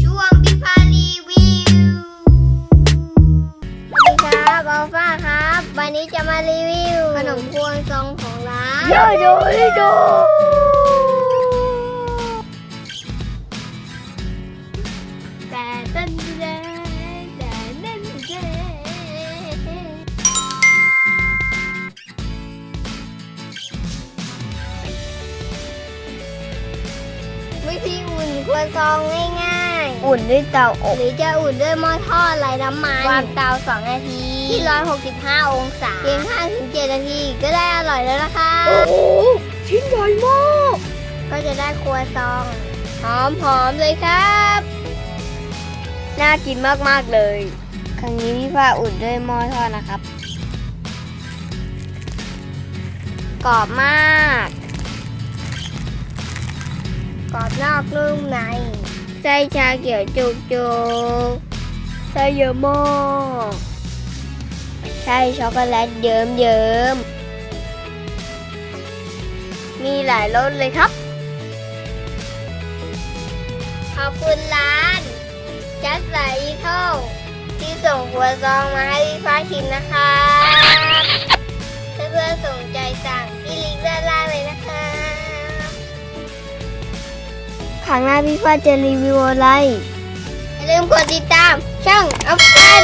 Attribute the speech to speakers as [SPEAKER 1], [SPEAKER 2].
[SPEAKER 1] ช่วงพิพารีวิวสวัสดีครับอลฟาครับ วันนี้จะมารีวิว ขนมพวงทรงของร้านโย
[SPEAKER 2] โยโย
[SPEAKER 1] แต่ต้นเดือ วิธีอุ่นครัวซองง่ายอุ่
[SPEAKER 2] นด้วยเตาอๆบห
[SPEAKER 1] รือจะอุ่นด้วยหม้อทอดไร้น้ำมันวางเตาสองนาที ที่ 165 องศาเพียง5-7นาทีก็ได้อร่อยแล้วนะคะ โอ้โ
[SPEAKER 2] หชิ้นใหญ่มาก
[SPEAKER 1] ก็จะได้ครัวซองหอมหอมๆเลยครับ
[SPEAKER 2] น่ากินมากๆเลย ครั้งนี้พี่ฟ้าอุ่นด้วยหม้อทอดนะครับ กรอบมาก
[SPEAKER 1] กรอบนอกนุ่มใน
[SPEAKER 2] ไส้ชาเขียวจุ
[SPEAKER 1] กจุก
[SPEAKER 2] ไส้เยอะมากไส้ช็อกโกแลตเ
[SPEAKER 1] ยิ้มเยิ้ม
[SPEAKER 2] มีหลายรสเลยครับ
[SPEAKER 1] ขอบคุณร้าน Just Like Little ที่ส่งครัวซองมาให้พี่ฟ้าชิมนะคะ
[SPEAKER 2] ครั้งหน้าพี่ฟ้าจะรีวิวอะไรอ
[SPEAKER 1] ย่าลืมกดติดตามช่องอัพเดต